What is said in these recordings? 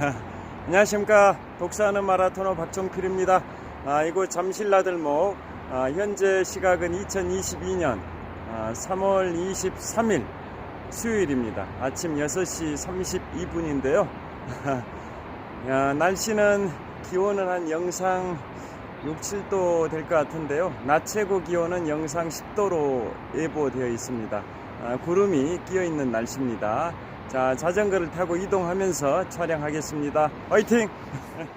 안녕하십니까. 독사하는 마라토너 박종필입니다. 아, 이곳 잠실나들목 아, 현재 시각은 2022년 아, 3월 23일 수요일입니다. 아침 6시 32분인데요. 야, 날씨는 기온은 한 영상 6, 7도 될 것 같은데요. 낮 최고 기온은 영상 10도로 예보되어 있습니다. 아, 구름이 끼어 있는 날씨입니다 자, 자전거를 타고 이동하면서 촬영하겠습니다. 화이팅!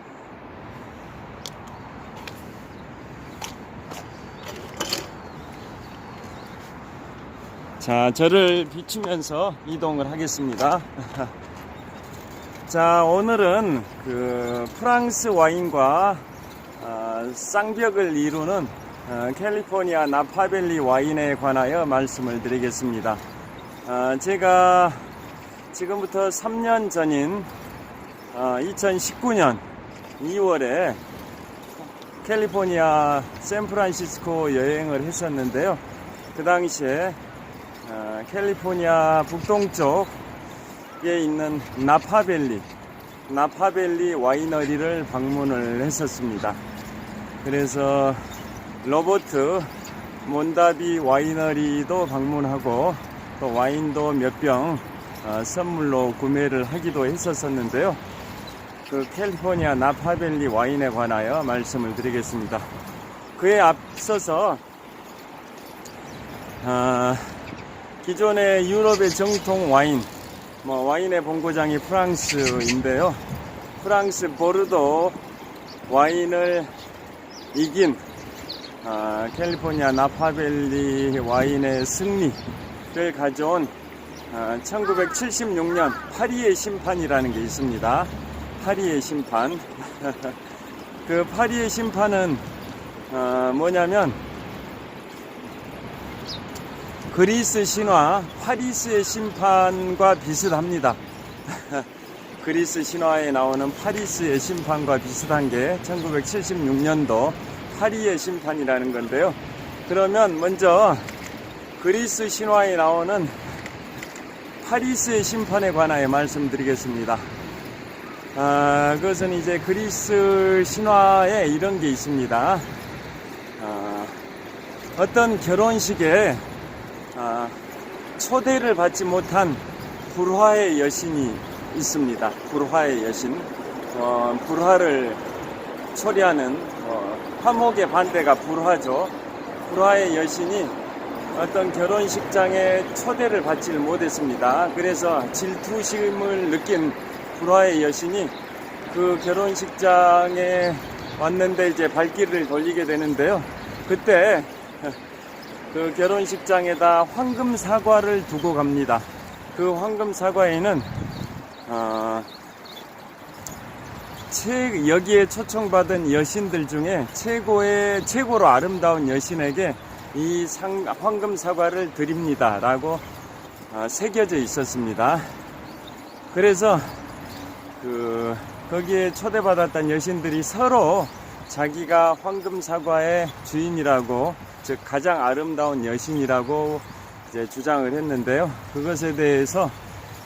자, 저를 비추면서 이동을 하겠습니다. 자, 오늘은 그 프랑스 와인과 어, 쌍벽을 이루는 어, 캘리포니아 나파밸리 와인에 관하여 말씀을 드리겠습니다. 어, 제가 지금부터 3년 전인 2019년 2월에 캘리포니아 샌프란시스코 여행을 했었는데요. 그 당시에 어, 캘리포니아 북동쪽에 있는 나파밸리, 나파밸리 와이너리를 방문을 했었습니다. 그래서 로버트 몬다비 와이너리도 방문하고 또 와인도 몇병 어, 선물로 구매를 하기도 했었었는데요. 그 캘리포니아 나파밸리 와인에 관하여 말씀을 드리겠습니다. 그에 앞서서 어, 기존의 유럽의 정통 와인, 뭐 와인의 본고장이 프랑스인데요. 프랑스 보르도 와인을 이긴 어, 캘리포니아 나파밸리 와인의 승리를 가져온 1976년 파리의 심판이라는 게 있습니다. 파리의 심판. 그 파리의 심판은 어, 뭐냐면 그리스 신화 파리스의 심판과 비슷합니다. 그리스 신화에 나오는 파리스의 심판과 비슷한 게 1976년도 파리의 심판이라는 건데요. 그러면 먼저 그리스 신화에 나오는 파리스의 심판에 관하여 말씀드리겠습니다. 아, 그것은 이제 그리스 신화에 이런 게 있습니다. 아, 어떤 결혼식에 아, 초대를 받지 못한 불화의 여신이 있습니다. 불화의 여신. 어, 불화를 초래하는 어, 화목의 반대가 불화죠. 불화의 여신이 어떤 결혼식장에 초대를 받지를 못했습니다. 그래서 질투심을 느낀 불화의 여신이 그 결혼식장에 왔는데 이제 발길을 돌리게 되는데요. 그때 그 결혼식장에다 황금 사과를 두고 갑니다. 그 황금 사과에는 어, 최, 여기에 초청받은 여신들 중에 최고의 최고로 아름다운 여신에게 이 상, 황금 사과를 드립니다. 라고 어, 새겨져 있었습니다. 그래서 그 거기에 초대받았던 여신들이 서로 자기가 황금 사과의 주인이라고 즉 가장 아름다운 여신이라고 이제 주장을 했는데요. 그것에 대해서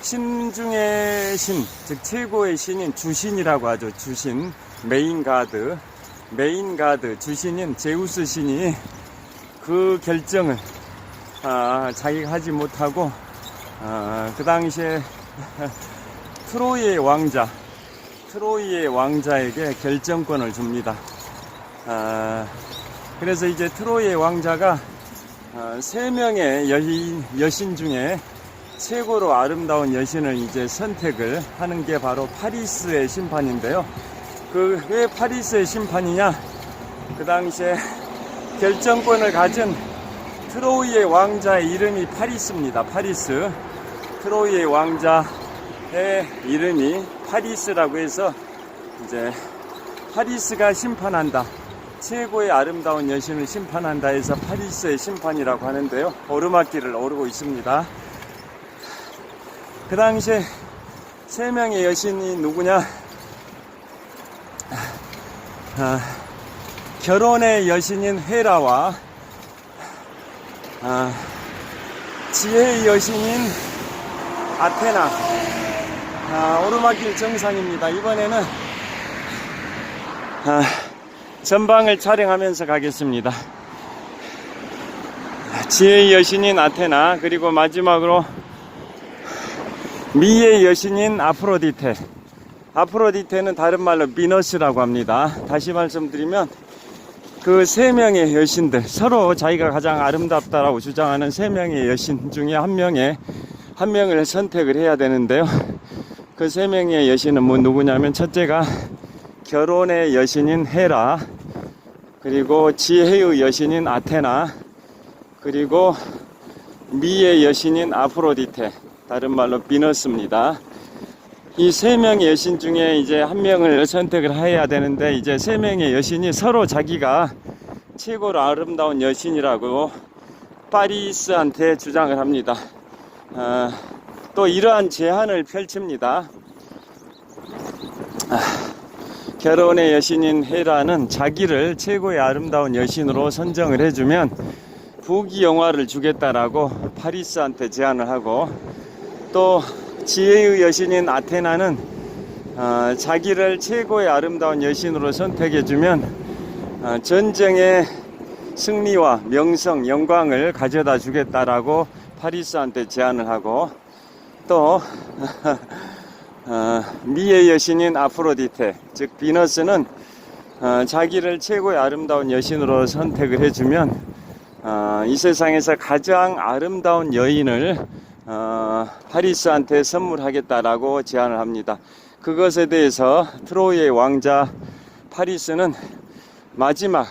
신 중의 신, 즉 최고의 신인 주신이라고 하죠. 주신, 메인 가드, 메인 가드, 주신인 제우스 신이 그 결정을 아, 자기가 하지 못하고 아, 그 당시에 트로이의 왕자 트로이의 왕자에게 결정권을 줍니다. 아, 그래서 이제 트로이의 왕자가 아, 세 명의 여신, 여신 중에 최고로 아름다운 여신을 이제 선택을 하는 게 바로 파리스의 심판인데요. 그 왜 파리스의 심판이냐? 그 당시에 결정권을 가진 트로이의 왕자의 이름이 파리스입니다. 파리스. 트로이의 왕자의 이름이 파리스라고 해서 이제 파리스가 심판한다. 최고의 아름다운 여신을 심판한다 해서 파리스의 심판이라고 하는데요. 오르막길을 오르고 있습니다. 그 당시에 세 명의 여신이 누구냐? 아, 결혼의 여신인 헤라와 아, 지혜의 여신인 아테나 아, 오르막길 정상입니다. 이번에는 아, 전방을 촬영하면서 가겠습니다. 지혜의 여신인 아테나 그리고 마지막으로 미의 여신인 아프로디테 아프로디테는 다른 말로 비너스라고 합니다. 다시 말씀드리면 그 세 명의 여신들 서로 자기가 가장 아름답다라고 주장하는 세 명의 여신 중에 한 명의 한 명을 선택을 해야 되는데요. 그 세 명의 여신은 뭐 누구냐면 첫째가 결혼의 여신인 헤라 그리고 지혜의 여신인 아테나 그리고 미의 여신인 아프로디테 다른 말로 비너스입니다. 이 세 명의 여신 중에 이제 한 명을 선택을 해야 되는데 이제 세 명의 여신이 서로 자기가 최고로 아름다운 여신이라고 파리스한테 주장을 합니다. 어, 또 이러한 제안을 펼칩니다. 아, 결혼의 여신인 헤라는 자기를 최고의 아름다운 여신으로 선정을 해주면 부귀 영화를 주겠다라고 파리스한테 제안을 하고 또 지혜의 여신인 아테나는 어, 자기를 최고의 아름다운 여신으로 선택해주면 어, 전쟁의 승리와 명성, 영광을 가져다 주겠다라고 파리스한테 제안을 하고 또 어, 미의 여신인 아프로디테 즉 비너스는 어, 자기를 최고의 아름다운 여신으로 선택을 해주면 어, 이 세상에서 가장 아름다운 여인을 어, 파리스한테 선물하겠다라고 제안을 합니다. 그것에 대해서 트로이의 왕자 파리스는 마지막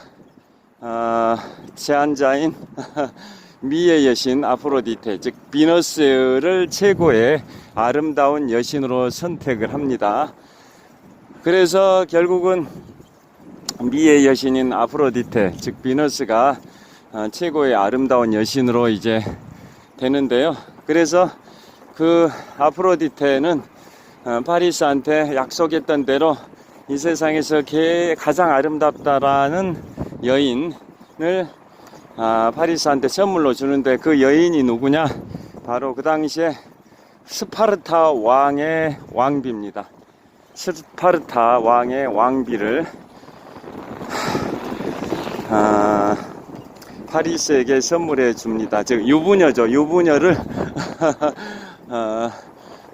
어, 제안자인 미의 여신 아프로디테 즉 비너스를 최고의 아름다운 여신으로 선택을 합니다. 그래서 결국은 미의 여신인 아프로디테 즉 비너스가 어, 최고의 아름다운 여신으로 이제 되는데요. 그래서 그 아프로디테는 어, 파리스한테 약속했던 대로 이 세상에서 개 가장 아름답다라는 여인을 아, 파리스한테 선물로 주는데 그 여인이 누구냐? 바로 그 당시에 스파르타 왕의 왕비입니다. 스파르타 왕의 왕비를 아, 파리스에게 선물해 줍니다. 즉 유부녀죠. 유부녀를 어,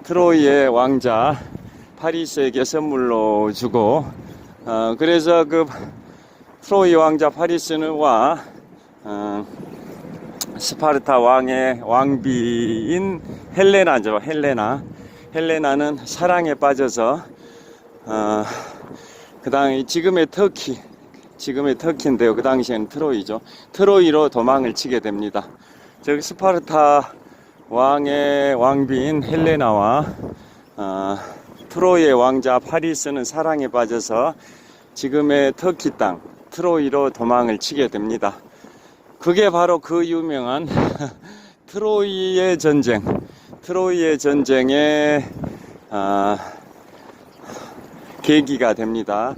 트로이의 왕자 파리스에게 선물로 주고 어, 그래서 그 트로이 왕자 파리스와 어, 스파르타 왕의 왕비인 헬레나죠. 헬레나. 헬레나는 사랑에 빠져서 어, 그 당시 지금의 터키 지금의 터키인데요. 그 당시에는 트로이죠. 트로이로 도망을 치게 됩니다. 저기 스파르타 왕의 왕비인 헬레나와 어, 트로이의 왕자 파리스는 사랑에 빠져서 지금의 터키 땅 트로이로 도망을 치게 됩니다. 그게 바로 그 유명한 트로이의 전쟁, 트로이의 전쟁의 아, 계기가 됩니다.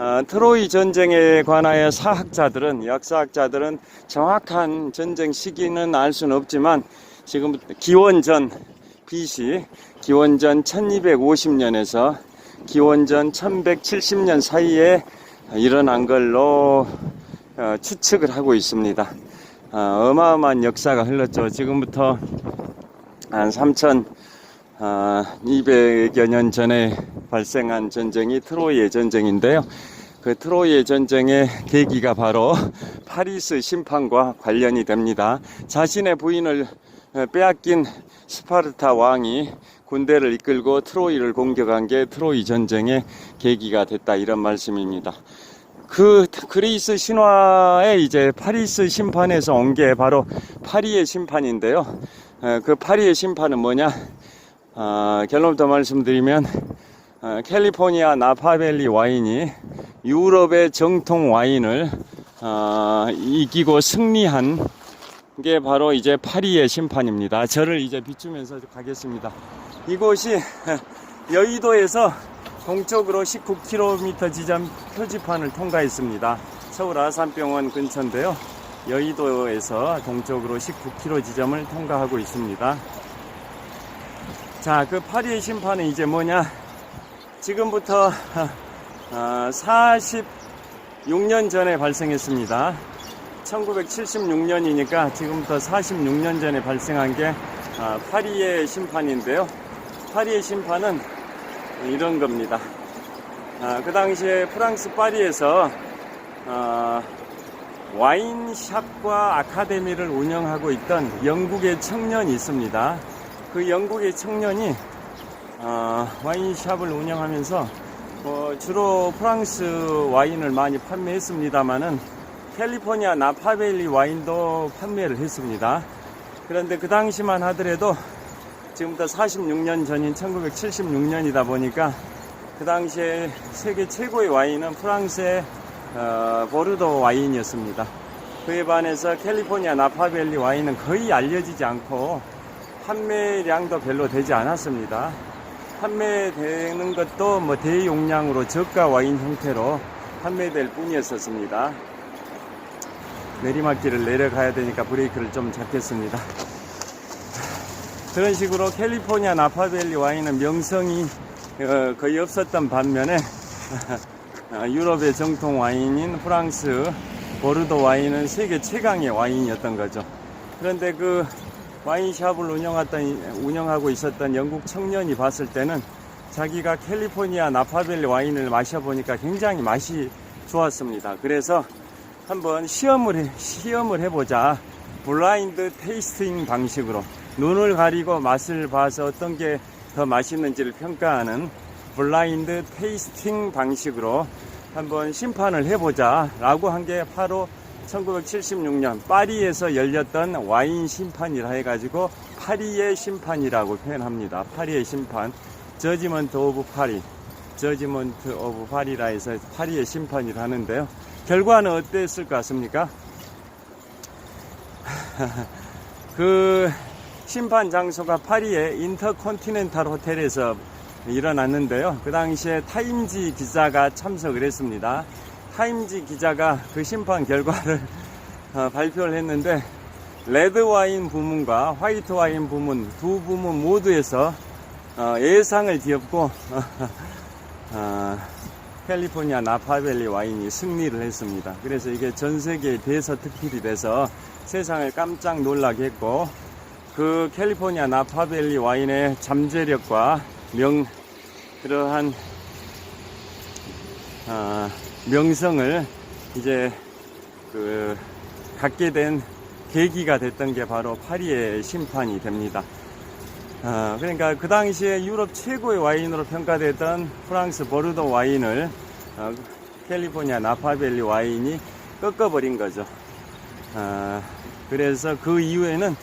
아, 트로이 전쟁에 관하여 사학자들은 역사학자들은 정확한 전쟁 시기는 알 수는 없지만 지금 기원전 BC 기원전 1250년에서 기원전 1170년 사이에 일어난 걸로 어, 추측을 하고 있습니다. 어, 마어마한 역사가 흘렀죠. 지금부터 한 3,200여 년 전에 발생한 전쟁이 트로이의 전쟁인데요. 그 트로이의 전쟁의 계기가 바로 파리스 심판과 관련이 됩니다. 자신의 부인을 어, 빼앗긴 스파르타 왕이 군대를 이끌고 트로이를 공격한 게 트로이 전쟁의 계기가 됐다 이런 말씀입니다. 그 그리스 신화에 이제 파리스 심판에서 온 게 바로 파리의 심판인데요. 어, 그 파리의 심판은 뭐냐? 어, 결론부터 말씀드리면 어, 캘리포니아 나파밸리 와인이 유럽의 정통 와인을 어, 이기고 승리한 게 바로 이제 파리의 심판입니다. 저를 이제 비추면서 가겠습니다. 이곳이 여의도에서 동쪽으로 19km 지점 표지판을 통과했습니다. 서울 아산병원 근처인데요. 여의도에서 동쪽으로 19km 지점을 통과하고 있습니다. 자, 그 파리의 심판은 이제 뭐냐? 지금부터 어, 46년 전에 발생했습니다. 1976년이니까 지금부터 46년 전에 발생한 게 어, 파리의 심판인데요. 파리의 심판은 이런 겁니다. 아, 그 당시에 프랑스 파리에서 어, 와인샵과 아카데미를 운영하고 있던 영국의 청년이 있습니다. 그 영국의 청년이 어, 와인샵을 운영하면서 어, 주로 프랑스 와인을 많이 판매했습니다만은 캘리포니아 나파밸리 와인도 판매를 했습니다. 그런데 그 당시만 하더라도 지금부터 46년 전인 1976년이다 보니까 그 당시에 세계 최고의 와인은 프랑스의 어, 보르도 와인이었습니다. 그에 반해서 캘리포니아 나파밸리 와인은 거의 알려지지 않고 판매량도 별로 되지 않았습니다. 판매되는 것도 뭐 대용량으로 저가 와인 형태로 판매될 뿐이었었습니다. 내리막길을 내려가야 되니까 브레이크를 좀 잡겠습니다. 그런 식으로 캘리포니아 나파밸리 와인은 명성이 어, 거의 없었던 반면에 어, 유럽의 정통 와인인 프랑스 보르도 와인은 세계 최강의 와인이었던 거죠. 그런데 그 와인샵을 운영했던, 운영하고 있었던 영국 청년이 봤을 때는 자기가 캘리포니아 나파밸리 와인을 마셔보니까 굉장히 맛이 좋았습니다. 그래서 한번 시험을, 해, 시험을 해보자. 블라인드 테이스팅 방식으로 눈을 가리고 맛을 봐서 어떤 게 더 맛있는지를 평가하는 블라인드 테이스팅 방식으로 한번 심판을 해보자 라고 한 게 바로 1976년 파리에서 열렸던 와인 심판이라 해가지고 파리의 심판이라고 표현합니다. 파리의 심판, 저지먼트 오브 파리, 저지먼트 오브 파리라 해서 파리의 심판이라 하는데요. 결과는 어땠을 것 같습니까? 그 심판 장소가 파리의 인터컨티넨탈 호텔에서 일어났는데요. 그 당시에 타임지 기자가 참석을 했습니다. 타임지 기자가 그 심판 결과를 어, 발표를 했는데 레드 와인 부문과 화이트 와인 부문 두 부문 모두에서 어, 예상을 뒤엎고 어, 캘리포니아 나파밸리 와인이 승리를 했습니다. 그래서 이게 전 세계 대서 특필이 돼서 세상을 깜짝 놀라게 했고 그 캘리포니아 나파밸리 와인의 잠재력과 명 그러한 어, 명성을 이제 그 갖게 된 계기가 됐던 게 바로 파리의 심판이 됩니다. 어, 그러니까 그 당시에 유럽 최고의 와인으로 평가됐던 프랑스 보르도 와인을 어, 캘리포니아 나파밸리 와인이 꺾어버린 거죠. 어, 그래서 그 이후에는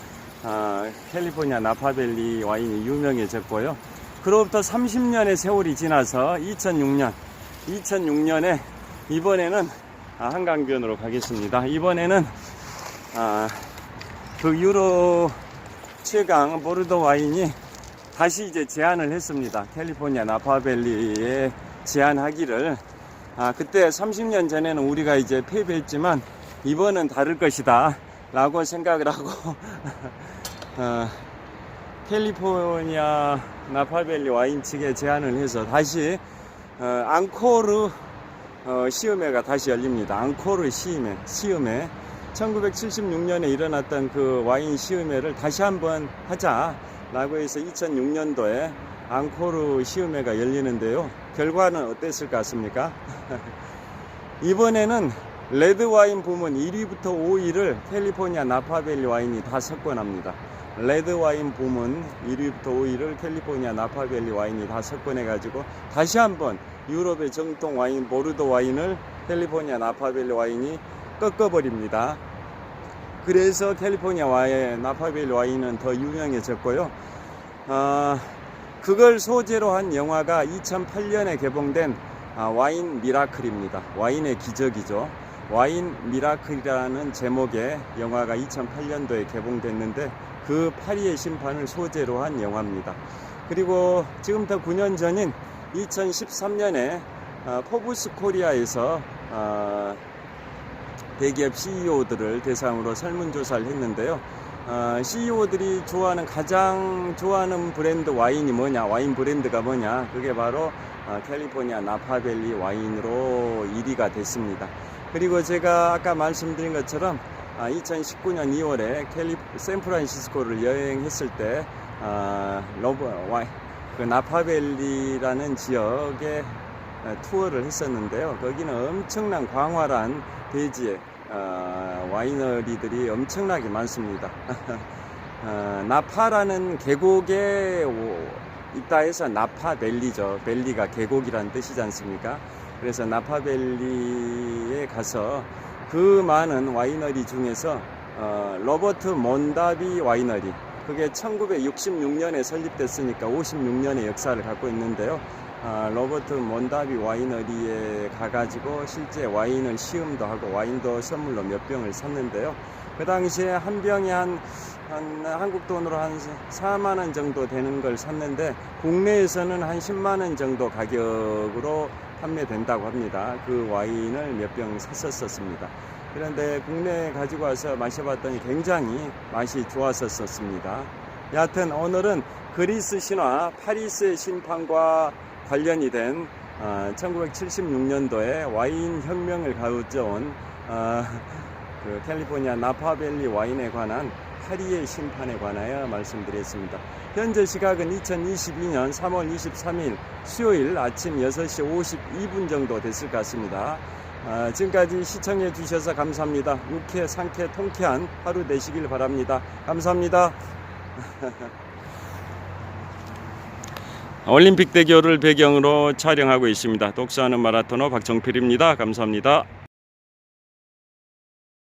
어, 캘리포니아 나파밸리 와인이 유명해졌고요. 그로부터 30년의 세월이 지나서 2006년, 2006년에 이번에는 아, 한강변으로 가겠습니다. 이번에는 아, 그 유로 최강 보르도 와인이 다시 이제 제안을 했습니다. 캘리포니아 나파밸리에 제안하기를 아, 그때 30년 전에는 우리가 이제 패배했지만 이번은 다를 것이다 라고 생각을 하고 어, 캘리포니아 나파밸리 와인 측에 제안을 해서 다시 어, 앙코르 어, 시음회가 다시 열립니다. 앙코르 시음회, 시음회. 1976년에 일어났던 그 와인 시음회를 다시 한번 하자라고 해서 2006년도에 앙코르 시음회가 열리는데요. 결과는 어땠을 것 같습니까? 이번에는 레드 와인 부문 1위부터 5위를 캘리포니아 나파밸리 와인이 다 석권합니다. 레드 와인 부문 1위부터 5위를 캘리포니아 나파밸리 와인이 다 석권해가지고 다시 한번 유럽의 정통 와인 보르도 와인을 캘리포니아 나파밸리 와인이 꺾어버립니다. 그래서 캘리포니아 와인, 나파밸리 와인은 더 유명해졌고요. 어, 그걸 소재로 한 영화가 2008년에 개봉된 아, 와인 미라클입니다. 와인의 기적이죠. 와인 미라클이라는 제목의 영화가 2008년도에 개봉됐는데 그 파리의 심판을 소재로 한 영화입니다. 그리고 지금부터 9년 전인 2013년에 어, 포브스 코리아에서 어, 대기업 CEO들을 대상으로 설문조사를 했는데요. 어, CEO들이 좋아하는 가장 좋아하는 브랜드 와인이 뭐냐? 와인 브랜드가 뭐냐? 그게 바로 어, 캘리포니아 나파밸리 와인으로 1위가 됐습니다. 그리고 제가 아까 말씀드린 것처럼 2019년 2월에 캘리 샌프란시스코를 여행했을 때 아, 러브 와인 그 나파밸리라는 지역에 어, 투어를 했었는데요. 거기는 엄청난 광활한 대지에 어, 와이너리들이 엄청나게 많습니다. 어, 나파라는 계곡에 오- 있다 해서 나파 밸리죠. 밸리가 계곡이라는 뜻이지 않습니까? 그래서 나파밸리에 가서 그 많은 와이너리 중에서 어, 로버트 몬다비 와이너리 그게 1966년에 설립됐으니까 56년의 역사를 갖고 있는데요. 아, 로버트 몬다비 와이너리에 가가지고 실제 와인을 시음도 하고 와인도 선물로 몇 병을 샀는데요. 그 당시에 한 병에 한, 한 한국 돈으로 한 4만 원 정도 되는 걸 샀는데 국내에서는 한 10만 원 정도 가격으로 판매된다고 합니다. 그 와인을 몇 병 샀었습니다. 그런데 국내에 가지고 와서 마셔봤더니 굉장히 맛이 좋았었습니다. 여하튼 오늘은 그리스 신화 파리스의 심판과 관련이 된 1976년도에 와인 혁명을 가져온 어, 그 캘리포니아 나파밸리 와인에 관한 파리의 심판에 관하여 말씀드렸습니다. 현재 시각은 2022년 3월 23일 수요일 아침 6시 52분 정도 됐을 것 같습니다. 아, 지금까지 시청해 주셔서 감사합니다. 유쾌, 상쾌, 통쾌한 하루 되시길 바랍니다. 감사합니다. 올림픽 대교를 배경으로 촬영하고 있습니다. 독서하는 마라토너 박정필입니다. 감사합니다.